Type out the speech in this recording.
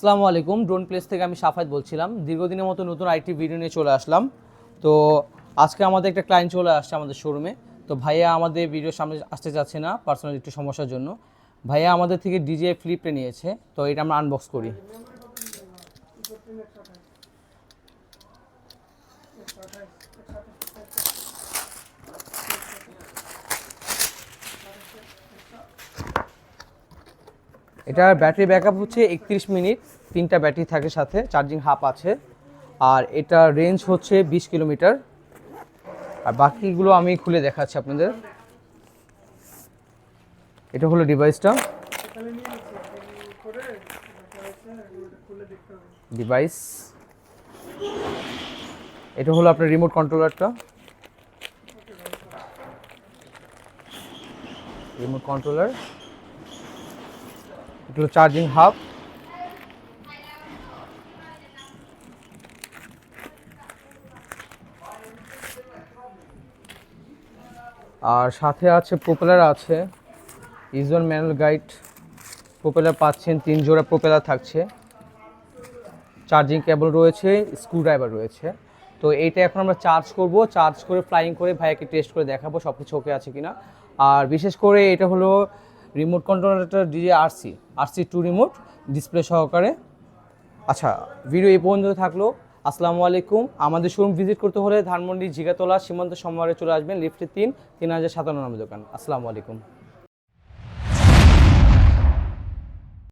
আসসালামু আলাইকুম। Drone place থেকে আমি সাফাত বলছিলাম। দীর্ঘদিনের মতো নতুন আইটি ভিডিও নিয়ে চলে আসলাম। তো আজকে আমাদের একটা ক্লায়েন্ট চলে আসছে আমাদের শোরুমে তো ভাইয়া আমাদের ভিডিওর সামনে আসতে যাচ্ছে না পার্সোনাল একটু সমস্যার জন্য। ভাইয়া আমাদের থেকে ডিজে ফ্লিপটা নিয়েছে। তো এটা আমরা আনবক্স করি। এটার ব্যাটারি ব্যাকআপ হচ্ছে একত্রিশ মিনিট, তিনটা ব্যাটারি থাকে সাথে, চার্জিং হাফ আছে। আর এটার রেঞ্জ হচ্ছে বিশ কিলোমিটার। আর বাকিগুলো আমি খুলে দেখাচ্ছি আপনাদের। এটা হলো ডিভাইসটা ডিভাইস এটা হলো আপনার রিমোট কন্ট্রোলারটা রিমোট কন্ট্রোলার এটা হলো চার্জিং হাব আর সাথে আছে প্রোপেলার আছে। ইউজার ম্যানুয়াল গাইড প্রোপেলার পাচ্ছেন, তিন জোড়া প্রোপেলার থাকছে। চার্জিং কেবল রয়েছে স্ক্রুড্রাইভার রয়েছে। তো এইটা এখন আমরা চার্জ করব চার্জ করে ফ্লাইং করে ভাইয়াকে টেস্ট করে দেখাবো সব কিছু ওকে আছে কিনা। আর বিশেষ করে এটা হলো remote কন্ট্রোলারটা DJI RC RC two remote display সহকারে। আচ্ছা ভিডিও এই পর্যন্ত থাকল। আসসালামু আলাইকুম। আমাদের শোরুম ভিজিট করতে হলে ধানমন্ডি জিগাতলা সীমান্ত সোমবারে চলে আসবেন লিফটে তিন তিন হাজার সাতান্ন নম্বর দোকান। আসসালামু আলাইকুম।